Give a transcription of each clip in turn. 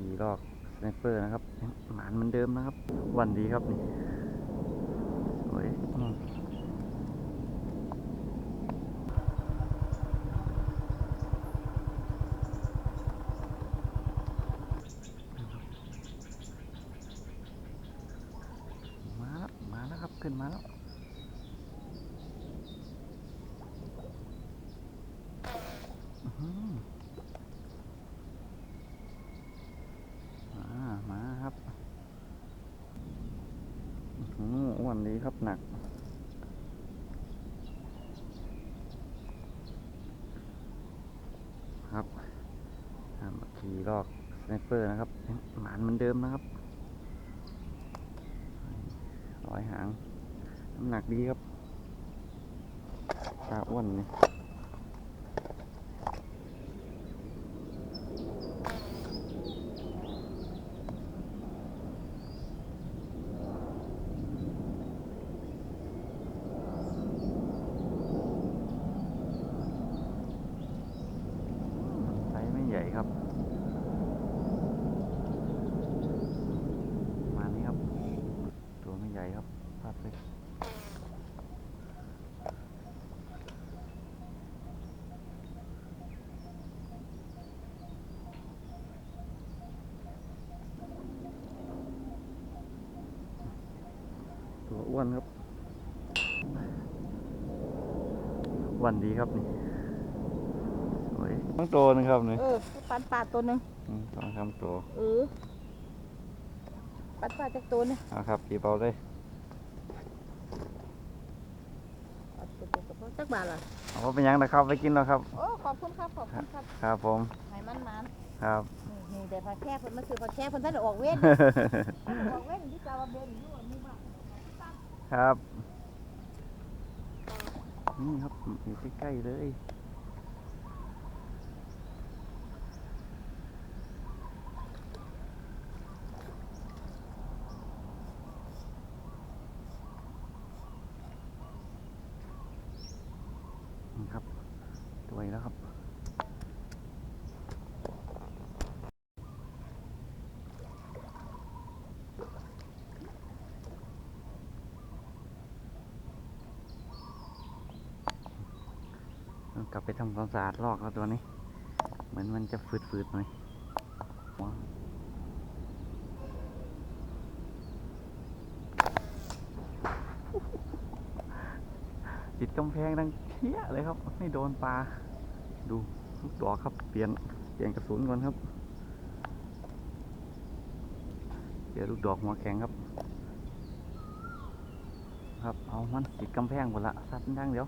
ขี่ลอกสไนเปอร์นะครับหมานเหมือนเดิมนะครับ วันดีครับนี่สวยมาแล้วมาแล้วครับขึ้นมาแล้วอืมามาครับ อ้วนดีครับหนัก ครับมาขี่ลอกสไนเปอร์นะครับหมานเหมือนเดิมนะครับร้อยหางน้ำหนักดีครับตาอ้วนนี่ยซส์ไม่ใหญ่ครับประมาณนี้ครับ ตัวไม่ใหญ่ครับภาพเล็กตั วอ้วนครับอ้วันดีครับนี่สวยต้องโตวหนึงครับนี่เออปันปลาตัวหนึ่งอืมต้องทำตัวเออปันปลาจากตัวหนึงเอาครับกี่เบาเลยเอาตัวเดียวกับพ่อจักบาทเหรอเอาไปยังนะครับไปกินแล้วครับโอ้ขอบคุณครับขอบคุณครับครับผมให้มันมันครับนี่นี่แต่พอแค่เพิ่นมาซื้อพอแค่เพิ่นท่านได้ออกเว้นออกเว้นที่กาวาเบนอยู่อันนี้ว่า ครับ นี่ครับอยู่ใกล้ๆเลยนี่ครับตัวอีกแล้วครับ ต้อง กลับไปทำความสะอาดลอกแล้วตัวนี้ เหมือนมันจะฝืดๆหน่อยหัวติดกำแพงดังเชี่ยเลยครับ ไม่โดนปลา ดูลูกดอกครับ เปลี่ยน เปลี่ยนกระสุนก่อนครับเดี๋ยวลูกดอกหัวแข็งครับ ครับ เอามันติดกำแพงหมดละซัดมันดังเดี๋ยว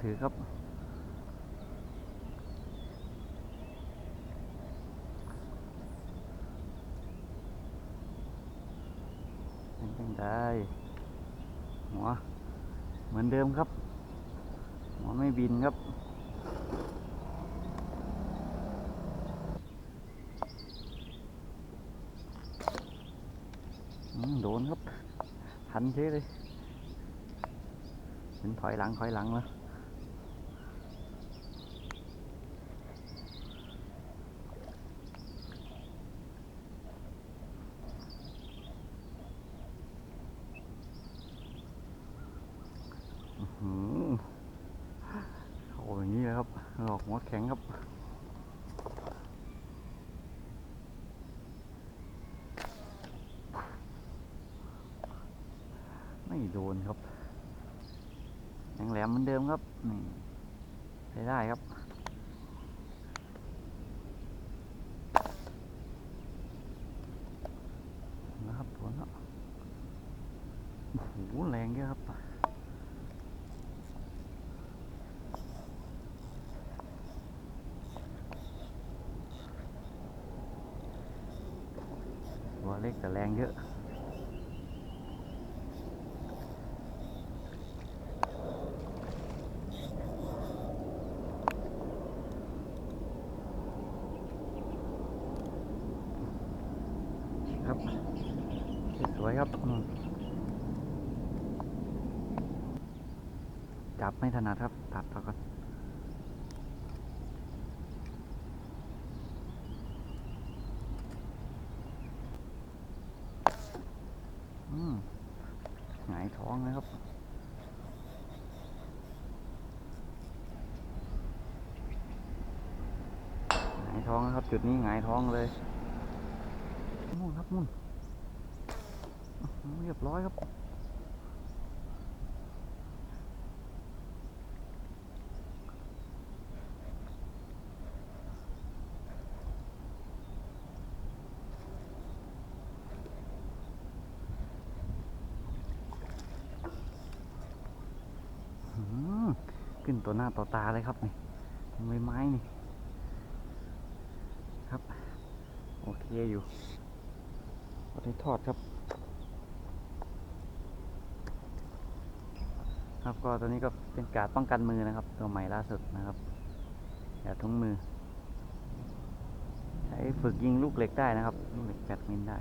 ถือครับ เป็นจังได้ หัว เหมือนเดิมครับ หัวไม่บินครับโดนครับ ทันเฉยเลยเห็นถอยหลังถอยหลังแล้ว อื้อหือโอ้อย่างนี้เลยครับหล อกหัวแข็งครับ ไม่โดนครับยังแหลมเหมือนเดิมครับ นี่ใช้ได้ครับนะครับผลแล้วโอ้โหแรงเยอะครับ ตัวเล็กแต่แรงเยอะครับสวยวยครับ จับไม่ถนัดครับ ตัดต่อก่อนมหงายท้องเลยครับ หงาย ท้องนะครับ จุดนี้หงายท้องเลยมุ่นครับมุ่นเรียบร้อยครับขึ้นตัวหน้าต่อตาเลยครับนี่ใบไม้นี่ ครับ โอะอยู่วันนี้ทอดครับ ครับก็ตัวนี้ก็เป็นการป้องกันมือนะครับ ตัวใหม่ล่าสุดนะครับอย่าทุ้งมือ ใช้ฝึกยิงลูกเหล็กได้นะครับลูกเหล็กแปดมิลได้